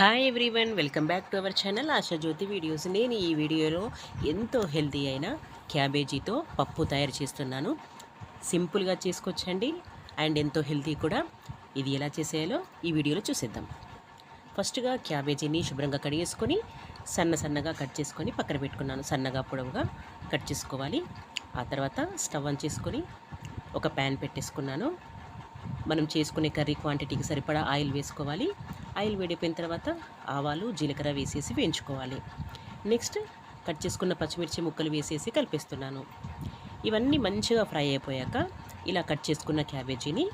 Hi everyone welcome back to our channel Ashajyothi videos నేను ఈ వీడియోలో ఎంతో హెల్తీ అయిన క్యాబేజీతో పప్పు తయారు చేస్తున్నాను. సింపుల్గా చేసుకోవచ్చండి అండ్ ఎంతో హెల్తీ కూడా. ఇది ఎలా చేసేయాలో ఈ వీడియోలో చూసేద్దాం. ఫస్ట్గా క్యాబేజీని శుభ్రంగా కడిగేసుకొని సన్న సన్నగా కట్ చేసుకొని పక్కన పెట్టుకున్నాను. సన్నగా పొడవుగా కట్ చేసుకోవాలి. ఆ తర్వాత స్టవ్ ఆన్ చేసుకొని ఒక ప్యాన్ పెట్టేసుకున్నాను. మనం చేసుకునే కర్రీ క్వాంటిటీకి సరిపడా ఆయిల్ వేసుకోవాలి. ఆయిల్ వేడిపోయిన తర్వాత ఆవాలు జీలకర్ర వేసేసి వేయించుకోవాలి. నెక్స్ట్ కట్ చేసుకున్న పచ్చిమిర్చి ముక్కలు వేసేసి కలిపేస్తున్నాను. ఇవన్నీ మంచిగా ఫ్రై అయిపోయాక ఇలా కట్ చేసుకున్న క్యాబేజీని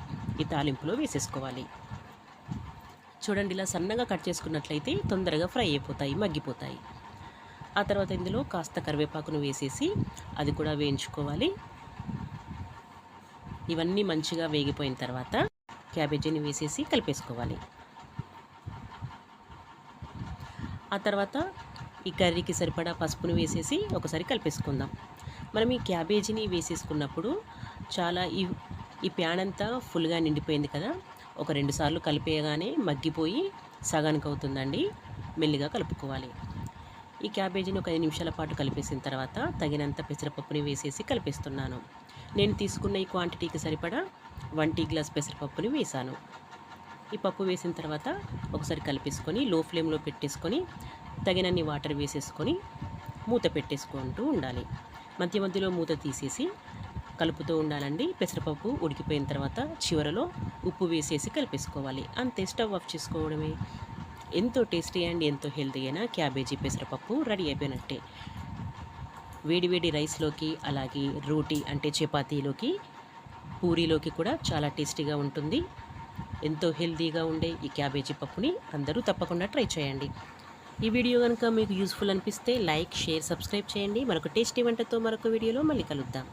ఈ తాలింపులో వేసేసుకోవాలి. చూడండి ఇలా సన్నగా కట్ చేసుకున్నట్లయితే తొందరగా ఫ్రై అయిపోతాయి మగ్గిపోతాయి. ఆ తర్వాత ఇందులో కాస్త కరివేపాకును వేసేసి అది కూడా వేయించుకోవాలి. ఇవన్నీ మంచిగా వేగిపోయిన తర్వాత క్యాబేజీని వేసేసి కలిపేసుకోవాలి. ఆ తర్వాత ఈ కర్రీకి సరిపడా పసుపును వేసేసి ఒకసారి కలిపేసుకుందాం. మనం ఈ క్యాబేజీని వేసేసుకున్నప్పుడు చాలా ఈ ఈ ప్యాన్ అంతా ఫుల్గా నిండిపోయింది కదా? ఒక రెండు సార్లు కలిపేయగానే మగ్గిపోయి సగానికి అవుతుందండి మెల్లిగా కలుపుకోవాలి. ఈ క్యాబేజీని ఒక ఐదు నిమిషాల పాటు కలిపేసిన తర్వాత తగినంత పెసరపప్పుని వేసేసి కలిపేస్తున్నాను. నేను తీసుకున్న ఈ క్వాంటిటీకి సరిపడా వన్ టీ గ్లాస్ పెసరపప్పుని వేసాను ఈ పప్పు వేసిన తర్వాత ఒకసారి కలిపేసుకొని లో ఫ్లేమ్లో పెట్టేసుకొని తగినన్ని వాటర్ వేసేసుకొని మూత పెట్టేసుకుంటూ ఉండాలి. మధ్య మధ్యలో మూత తీసేసి కలుపుతూ ఉండాలండి. పెసరపప్పు ఉడికిపోయిన తర్వాత చివరలో ఉప్పు వేసేసి కలిపేసుకోవాలి. అంతే స్టవ్ ఆఫ్ చేసుకోవడమే. ఎంతో టేస్టీ అండ్ ఎంతో హెల్తీ అయిన క్యాబేజీ పెసరపప్పు రెడీ అయిపోయినట్టే. వేడివేడి రైస్లోకి అలాగే రోటీ అంటే చపాతీలోకి పూరీలోకి కూడా చాలా టేస్టీగా ఉంటుంది. ఎంతో హెల్తీగా ఉండే ఈ క్యాబేజీ పప్పుని అందరూ తప్పకుండా ట్రై చేయండి. ఈ వీడియో కనుక మీకు యూస్ఫుల్ అనిపిస్తే లైక్ షేర్ సబ్స్క్రైబ్ చేయండి. మరొక టేస్టీ వంటతో మరొక వీడియోలో మళ్ళీ కలుద్దాం.